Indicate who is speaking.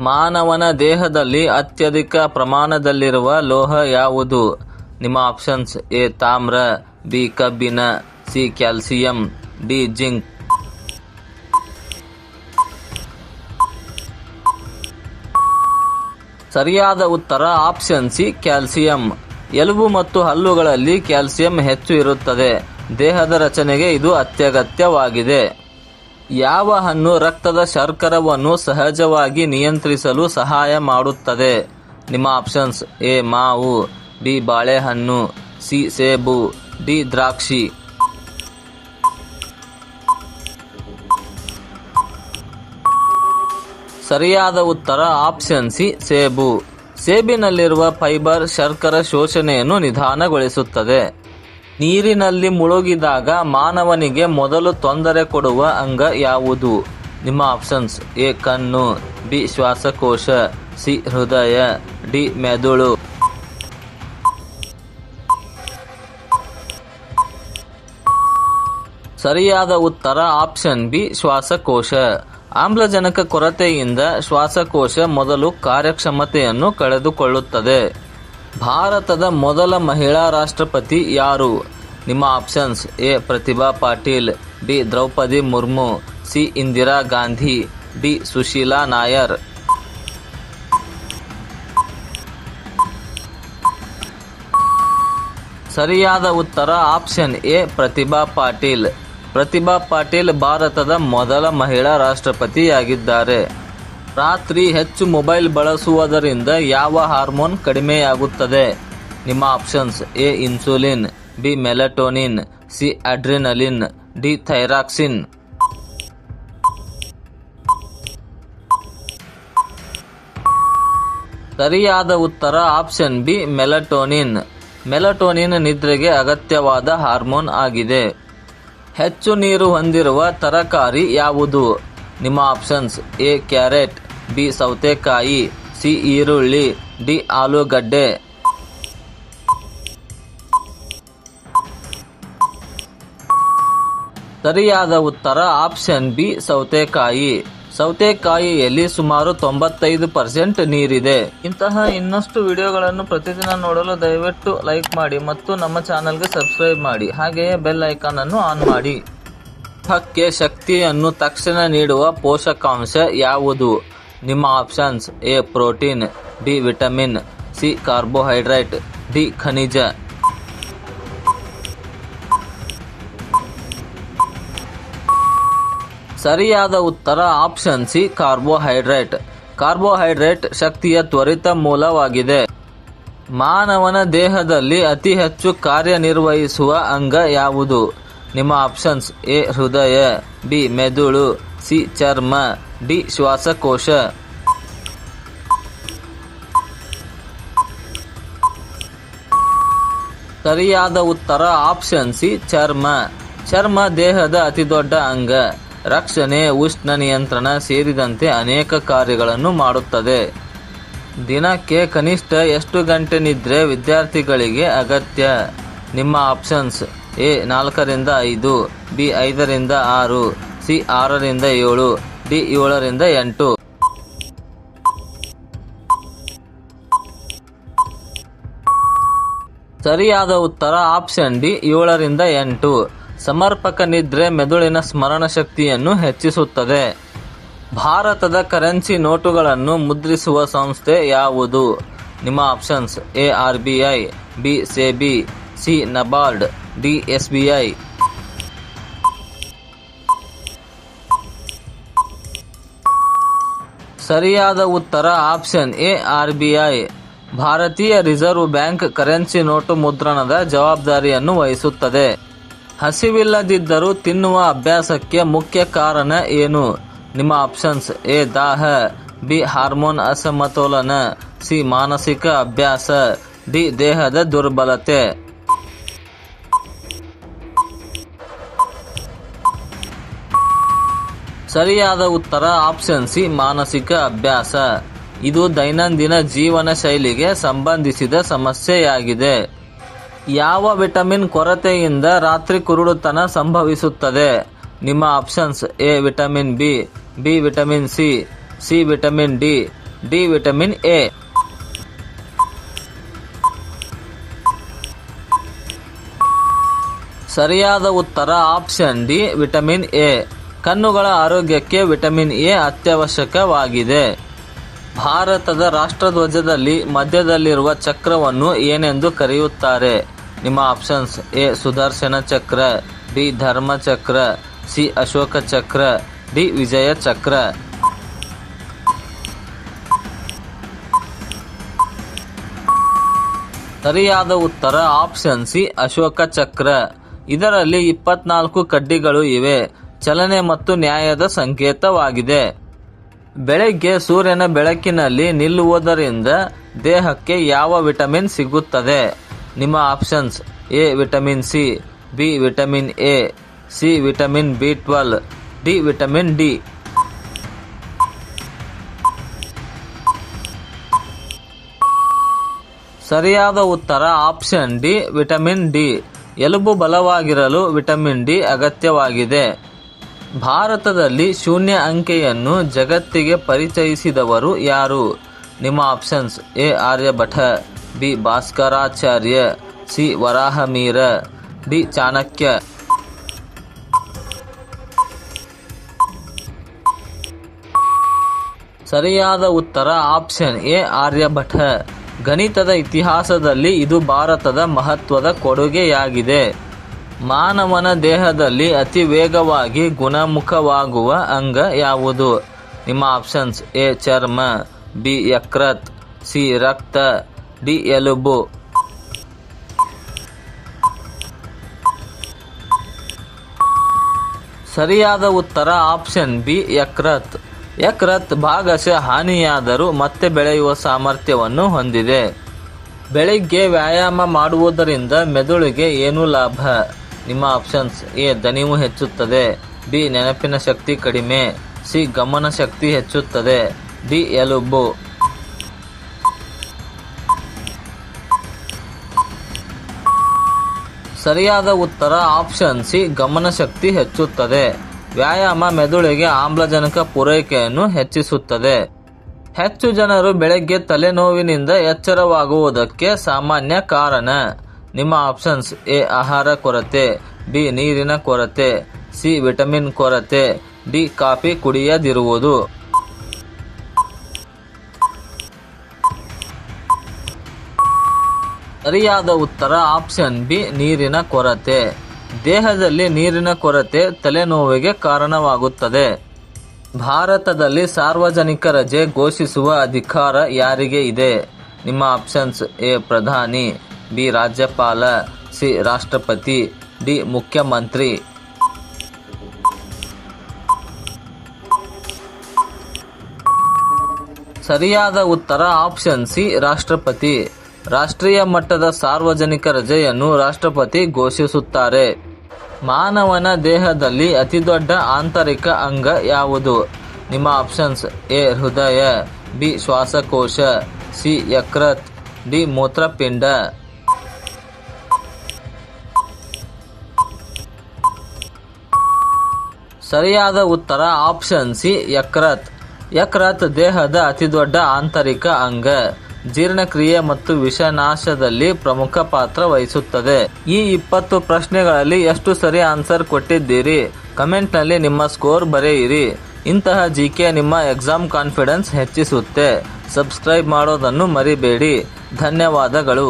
Speaker 1: ಮಾನವನ ದೇಹದಲ್ಲಿ ಅತ್ಯಧಿಕ ಪ್ರಮಾಣದಲ್ಲಿರುವ ಲೋಹ ಯಾವುದು? ನಿಮ್ಮ ಆಪ್ಷನ್ಸ್ ಎ, ತಾಮ್ರ, ಬಿ ಕಬ್ಬಿಣ ಸಿ, ಕ್ಯಾಲ್ಸಿಯಂ, ಡಿ, ಜಿಂಕ್. ಸರಿಯಾದ ಉತ್ತರ ಆಪ್ಷನ್ ಸಿ, ಕ್ಯಾಲ್ಸಿಯಂ. ಎಲುಬು ಮತ್ತು ಹಲ್ಲುಗಳಲ್ಲಿ ಕ್ಯಾಲ್ಸಿಯಂ ಹೆಚ್ಚು ಇರುತ್ತದೆ. ದೇಹದ ರಚನೆಗೆ ಇದು ಅತ್ಯಗತ್ಯವಾಗಿದೆ. ಯಾವ ಹಣ್ಣು ರಕ್ತದ ಶರ್ಕರವನ್ನು ಸಹಜವಾಗಿ ನಿಯಂತ್ರಿಸಲು ಸಹಾಯ ಮಾಡುತ್ತದೆ? ನಿಮ್ಮ ಆಪ್ಷನ್ಸ್ ಎ, ಮಾವು, ಬಿ, ಬಾಳೆಹಣ್ಣು, ಸಿ, ಸೇಬು, ಡಿ, ದ್ರಾಕ್ಷಿ. ಸರಿಯಾದ ಉತ್ತರ ಆಪ್ಷನ್ ಸಿ, ಸೇಬು. ಸೇಬಿನಲ್ಲಿರುವ ಫೈಬರ್ ಶರ್ಕರ ಶೋಷಣೆಯನ್ನು ನಿಧಾನಗೊಳಿಸುತ್ತದೆ. ನೀರಿನಲ್ಲಿ ಮುಳುಗಿದಾಗ ಮಾನವನಿಗೆ ಮೊದಲು ತೊಂದರೆ ಕೊಡುವ ಅಂಗ ಯಾವುದು? ನಿಮ್ಮ ಆಪ್ಷನ್ಸ್ ಎ, ಕಣ್ಣು, ಬಿ, ಶ್ವಾಸಕೋಶ, ಸಿ, ಹೃದಯ, ಡಿ, ಮೆದುಳು. ಸರಿಯಾದ ಉತ್ತರ ಆಪ್ಷನ್ ಬಿ, ಶ್ವಾಸಕೋಶ. ಆಮ್ಲಜನಕ ಕೊರತೆಯಿಂದ ಶ್ವಾಸಕೋಶ ಮೊದಲು ಕಾರ್ಯಕ್ಷಮತೆಯನ್ನು ಕಳೆದುಕೊಳ್ಳುತ್ತದೆ. ಭಾರತದ ಮೊದಲ ಮಹಿಳಾ ರಾಷ್ಟ್ರಪತಿ ಯಾರು? ನಿಮ್ಮ options A. Pratibha Patil, B. Draupadi Murmu, C. Indira Gandhi, D. Sushila Nayar. ಸರಿಯಾದ ಉತ್ತರ ಆಪ್ಷನ್ ಎ. ಪ್ರತಿಭಾ ಪಾಟೀಲ್. ಪ್ರತಿಭಾ ಪಾಟೀಲ್ ಭಾರತದ ಮೊದಲ ಮಹಿಳಾ ರಾಷ್ಟ್ರಪತಿಯಾಗಿದ್ದಾರೆ. ರಾತ್ರಿ ಹೆಚ್ಚು ಮೊಬೈಲ್ ಬಳಸುವುದರಿಂದ ಯಾವ ಹಾರ್ಮೋನ್ ಕಡಿಮೆಯಾಗುತ್ತದೆ? ನಿಮ್ಮ options A, insulin, B, melatonin, C, adrenaline, D, thyroxine. ಸರಿಯಾದ ಉತ್ತರ ಆಪ್ಷನ್ ಬಿ, ಮೆಲಟೋನಿನ್. ಮೆಲಟೋನಿನ್ ನಿದ್ರೆಗೆ ಅಗತ್ಯವಾದ ಹಾರ್ಮೋನ್ ಆಗಿದೆ. ಹೆಚ್ಚು ನೀರು ಹೊಂದಿರುವ ತರಕಾರಿ ಯಾವುದು? ನಿಮ್ಮ ಆಪ್ಷನ್ಸ್ ಎ, ಕ್ಯಾರೆಟ್ ಬಿ ಸೌತೆಕಾಯಿ, ಸಿ ಈರುಳ್ಳಿ, ಡಿ ಆಲೂಗಡ್ಡೆ. ಸರಿಯಾದ ಉತ್ತರ ಆಪ್ಷನ್ ಬಿ ಸೌತೆಕಾಯಿ. ಸೌತೆಕಾಯಿಯಲ್ಲಿ ಸುಮಾರು ತೊಂಬತ್ತೈದು ಪರ್ಸೆಂಟ್ ನೀರಿದೆ. ಇಂತಹ ಇನ್ನಷ್ಟು ವಿಡಿಯೋಗಳನ್ನು ಪ್ರತಿದಿನ ನೋಡಲು ದಯವಿಟ್ಟು ಲೈಕ್ ಮಾಡಿ ಮತ್ತು ನಮ್ಮ ಚಾನಲ್ಗೆ ಸಬ್ಸ್ಕ್ರೈಬ್ ಮಾಡಿ. ಹಾಗೆಯೇ ಬೆಲ್ ಐಕಾನ್ ಅನ್ನು ಆನ್ ಮಾಡಿ. ಹಕ್ಕೆ ಶಕ್ತಿಯನ್ನು ತಕ್ಷಣ ನೀಡುವ ಪೋಷಕಾಂಶ ಯಾವುದು? ನಿಮ್ಮ options A protein B vitamin C carbohydrate D ಖನಿಜ ಸರಿಯಾದ ಉತ್ತರ ಆಪ್ಷನ್ ಸಿ ಕಾರ್ಬೋಹೈಡ್ರೇಟ್ ಕಾರ್ಬೋಹೈಡ್ರೇಟ್ ಶಕ್ತಿಯ ತ್ವರಿತ ಮೂಲವಾಗಿದೆ. ಮಾನವನ ದೇಹದಲ್ಲಿ ಅತಿ ಹೆಚ್ಚು ಕಾರ್ಯನಿರ್ವಹಿಸುವ ಅಂಗ ಯಾವುದು? ನಿಮ್ಮ ಆಪ್ಷನ್ಸ್ ಎ ಹೃದಯ ಬಿ ಮೆದುಳು ಸಿ ಚರ್ಮ. ಡಿ ಶ್ವಾಸಕೋಶ. ಸರಿಯಾದ ಉತ್ತರ ಆಪ್ಷನ್ ಸಿ, ಚರ್ಮ. ಚರ್ಮ ದೇಹದ ಅತಿದೊಡ್ಡ ಅಂಗ. ರಕ್ಷಣೆ, ಉಷ್ಣ ನಿಯಂತ್ರಣ ಸೇರಿದಂತೆ ಅನೇಕ ಕಾರ್ಯಗಳನ್ನು ಮಾಡುತ್ತದೆ. ದಿನಕ್ಕೆ ಕನಿಷ್ಠ ಎಷ್ಟು ಗಂಟೆ ನಿದ್ರೆ ವಿದ್ಯಾರ್ಥಿಗಳಿಗೆ ಅಗತ್ಯ? ನಿಮ್ಮ ಆಪ್ಷನ್ಸ್ ಎ ನಾಲ್ಕರಿಂದ ಐದು, ಬಿ ಐದರಿಂದ ಆರು, ಸಿ ಆರರಿಂದ ಏಳು. ಡಿ ಏಳರಿಂದ ಎಂಟು. ಸರಿಯಾದ ಉತ್ತರ ಆಪ್ಷನ್ ಡಿ ಏಳರಿಂದ ಎಂಟು. ಸಮರ್ಪಕ ನಿದ್ರೆ ಮೆದುಳಿನ ಸ್ಮರಣ ಶಕ್ತಿಯನ್ನು ಹೆಚ್ಚಿಸುತ್ತದೆ. ಭಾರತದ ಕರೆನ್ಸಿ ನೋಟುಗಳನ್ನು ಮುದ್ರಿಸುವ ಸಂಸ್ಥೆ ಯಾವುದು? ನಿಮ್ಮ options A R B I, B SEBI C NABARD, D S B I. ಸರಿಯಾದ ಉತ್ತರ option A R B I ಭಾರತೀಯ ರಿಸರ್ವ್ ಬ್ಯಾಂಕ್ ಕರೆನ್ಸಿ ನೋಟು ಮುದ್ರಣದ ಜವಾಬ್ದಾರಿಯನ್ನು ವಹಿಸುತ್ತದೆ. ಹಸಿವಿಲ್ಲದಿದ್ದರೂ ತಿನ್ನುವ ಅಭ್ಯಾಸಕ್ಕೆ ಮುಖ್ಯ ಕಾರಣ ಏನು? ನಿಮ್ಮ ಆಪ್ಷನ್ಸ್ ಎ, ದಾಹ. ಬಿ, ಹಾರ್ಮೋನ್ ಅಸಮತೋಲನ. ಸಿ, ಮಾನಸಿಕ ಅಭ್ಯಾಸ. ಡಿ, ದೇಹದ ದುರ್ಬಲತೆ. ಸರಿಯಾದ ಉತ್ತರ ಆಪ್ಷನ್ ಸಿ, ಮಾನಸಿಕ ಅಭ್ಯಾಸ. ಇದು ದೈನಂದಿನ ಜೀವನ ಶೈಲಿಗೆ ಸಂಬಂಧಿಸಿದ ಸಮಸ್ಯೆಯಾಗಿದೆ. ಯಾವ ವಿಟಮಿನ್ ಕೊರತೆಯಿಂದ ರಾತ್ರಿ ಕುರುಡುತನ ಸಂಭವಿಸುತ್ತದೆ? ನಿಮ್ಮ options A, vitamin B B vitamin C C vitamin D D vitamin A. ಸರಿಯಾದ ಉತ್ತರ ಆಪ್ಷನ್ ಡಿ, ವಿಟಮಿನ್ ಎ. ಕಣ್ಣುಗಳ ಆರೋಗ್ಯಕ್ಕೆ ವಿಟಮಿನ್ ಎ ಅತ್ಯವಶ್ಯಕವಾಗಿದೆ. ಭಾರತದ ರಾಷ್ಟ್ರಧ್ವಜದಲ್ಲಿ ಮಧ್ಯದಲ್ಲಿರುವ ಚಕ್ರವನ್ನು ಏನೆಂದು ಕರೆಯುತ್ತಾರೆ? ನಿಮ್ಮ ಆಪ್ಷನ್ಸ್ ಎ ಸುದರ್ಶನ ಚಕ್ರ, ಬಿ ಧರ್ಮ ಚಕ್ರ, ಸಿ ಅಶೋಕ ಚಕ್ರ, ಡಿ ವಿಜಯ ಚಕ್ರ. ಸರಿಯಾದ ಉತ್ತರ ಆಪ್ಷನ್ ಸಿ ಅಶೋಕ ಚಕ್ರ. ಇದರಲ್ಲಿ ಇಪ್ಪತ್ನಾಲ್ಕು ಕಡ್ಡಿಗಳು ಇವೆ. ಚಲನೆ ಮತ್ತು ನ್ಯಾಯದ ಸಂಕೇತವಾಗಿದೆ. ಬೆಳಗ್ಗೆ ಸೂರ್ಯನ ಬೆಳಕಿನಲ್ಲಿ ನಿಲ್ಲುವುದರಿಂದ ದೇಹಕ್ಕೆ ಯಾವ ವಿಟಮಿನ್ ಸಿಗುತ್ತದೆ? ನಿಮ್ಮ options A vitamin C, B vitamin A, C vitamin B twelve, D vitamin D. ಸರಿಯಾದ ಉತ್ತರ ಆಪ್ಷನ್ ಡಿ ವಿಟಮಿನ್ ಡಿ. ಎಲುಬು ಬಲವಾಗಿರಲು ವಿಟಮಿನ್ ಡಿ ಅಗತ್ಯವಾಗಿದೆ. ಭಾರತದಲ್ಲಿ ಶೂನ್ಯ ಅಂಕೆಯನ್ನು ಜಗತ್ತಿಗೆ ಪರಿಚಯಿಸಿದವರು ಯಾರು? ನಿಮ್ಮ options A. Aryabhata, B. Bhaskaracharya, C. Varahamihira, D. Chanakya. ಸರಿಯಾದ ಉತ್ತರ ಆಪ್ಷನ್ ಎ. ಆರ್ಯಭಟ. ಗಣಿತದ ಇತಿಹಾಸದಲ್ಲಿ ಇದು ಭಾರತದ ಮಹತ್ವದ ಕೊಡುಗೆಯಾಗಿದೆ. ಮಾನವನ ದೇಹದಲ್ಲಿ ಅತಿ ವೇಗವಾಗಿ ಗುಣಮುಖವಾಗುವ ಅಂಗ ಯಾವುದು? ನಿಮ್ಮ ಆಪ್ಷನ್ಸ್ ಎ, ಚರ್ಮ, ಬಿ, ಯಕೃತ್, ಸಿ, ರಕ್ತ, ಡಿ, ಎಲುಬು. ಸರಿಯಾದ ಉತ್ತರ ಆಪ್ಷನ್ ಬಿ, ಯಕೃತ್. ಯಕೃತ್ ಭಾಗಶಃ ಹಾನಿಯಾದರೂ ಮತ್ತೆ ಬೆಳೆಯುವ ಸಾಮರ್ಥ್ಯವನ್ನು ಹೊಂದಿದೆ. ಬೆಳಿಗ್ಗೆ ವ್ಯಾಯಾಮ ಮಾಡುವುದರಿಂದ ಮೆದುಳಿಗೆ ಏನು ಲಾಭ? ನಿಮ್ಮ ಆಪ್ಷನ್ಸ್ ಎ ದಣಿವು ಹೆಚ್ಚುತ್ತದೆ. ಬಿ, ನೆನಪಿನ ಶಕ್ತಿ ಕಡಿಮೆ. ಸಿ, ಗಮನ ಶಕ್ತಿ ಹೆಚ್ಚುತ್ತದೆ. ಡಿ, ಎಲುಬು. ಸರಿಯಾದ ಉತ್ತರ ಆಪ್ಷನ್ ಸಿ, ಗಮನ ಶಕ್ತಿ ಹೆಚ್ಚುತ್ತದೆ. ವ್ಯಾಯಾಮ ಮೆದುಳಿಗೆ ಆಮ್ಲಜನಕ ಪೂರೈಕೆಯನ್ನು ಹೆಚ್ಚಿಸುತ್ತದೆ. ಹೆಚ್ಚು ಜನರು ಬೆಳಗ್ಗೆ ತಲೆನೋವಿನಿಂದ ಎಚ್ಚರವಾಗುವುದಕ್ಕೆ ಸಾಮಾನ್ಯ ಕಾರಣ. ನಿಮ್ಮ ಆಪ್ಷನ್ಸ್ ಎ ಆಹಾರ ಕೊರತೆ, ಬಿ ನೀರಿನ ಕೊರತೆ, ಸಿ ವಿಟಮಿನ್ ಕೊರತೆ, ಡಿ ಕಾಫಿ ಕುಡಿಯದಿರುವುದು. ಸರಿಯಾದ ಉತ್ತರ ಆಪ್ಷನ್ ಬಿ, ನೀರಿನ ಕೊರತೆ. ದೇಹದಲ್ಲಿ ನೀರಿನ ಕೊರತೆ ತಲೆನೋವಿಗೆ ಕಾರಣವಾಗುತ್ತದೆ. ಭಾರತದಲ್ಲಿ ಸಾರ್ವಜನಿಕ ರಜೆ ಘೋಷಿಸುವ ಅಧಿಕಾರ ಯಾರಿಗೆ ಇದೆ? ನಿಮ್ಮ ಆಪ್ಷನ್ಸ್ ಎ ಪ್ರಧಾನಿ. ಬಿ. ರಾಜ್ಯಪಾಲ ಸಿ. ರಾಷ್ಟ್ರಪತಿ, ಡಿ. ಮುಖ್ಯಮಂತ್ರಿ. ಸರಿಯಾದ ಉತ್ತರ ಆಪ್ಷನ್ ಸಿ. ರಾಷ್ಟ್ರಪತಿ. ರಾಷ್ಟ್ರೀಯ ಮಟ್ಟದ ಸಾರ್ವಜನಿಕ ರಜೆಯನ್ನು ರಾಷ್ಟ್ರಪತಿ ಘೋಷಿಸುತ್ತಾರೆ. ಮಾನವನ ದೇಹದಲ್ಲಿ ಅತಿದೊಡ್ಡ ಆಂತರಿಕ ಅಂಗ ಯಾವುದು? ನಿಮ್ಮ ಆಪ್ಷನ್ಸ್ ಎ. ಹೃದಯ, ಬಿ. ಶ್ವಾಸಕೋಶ, ಸಿ. ಯಕೃತ್, ಡಿ. ಮೂತ್ರಪಿಂಡ. ಸರಿಯಾದ ಉತ್ತರ ಆಪ್ಷನ್ ಸಿ, ಯಕೃತ್. ಯಕೃತ್ ದೇಹದ ಅತಿದೊಡ್ಡ ಆಂತರಿಕ ಅಂಗ. ಜೀರ್ಣಕ್ರಿಯೆ ಮತ್ತು ವಿಷನಾಶದಲ್ಲಿ ಪ್ರಮುಖ ಪಾತ್ರ ವಹಿಸುತ್ತದೆ. ಈ ಇಪ್ಪತ್ತು ಪ್ರಶ್ನೆಗಳಲ್ಲಿ ಎಷ್ಟು ಸರಿ ಆನ್ಸರ್ ಕೊಟ್ಟಿದ್ದೀರಿ? ಕಮೆಂಟ್ನಲ್ಲಿ ನಿಮ್ಮ ಸ್ಕೋರ್ ಬರೆಯಿರಿ. ಇಂತಹ ಜಿ ಕೆ ನಿಮ್ಮ ಎಕ್ಸಾಮ್ ಕಾನ್ಫಿಡೆನ್ಸ್ ಹೆಚ್ಚಿಸುತ್ತೆ. ಸಬ್ಸ್ಕ್ರೈಬ್ ಮಾಡೋದನ್ನು ಮರಿಬೇಡಿ. ಧನ್ಯವಾದಗಳು.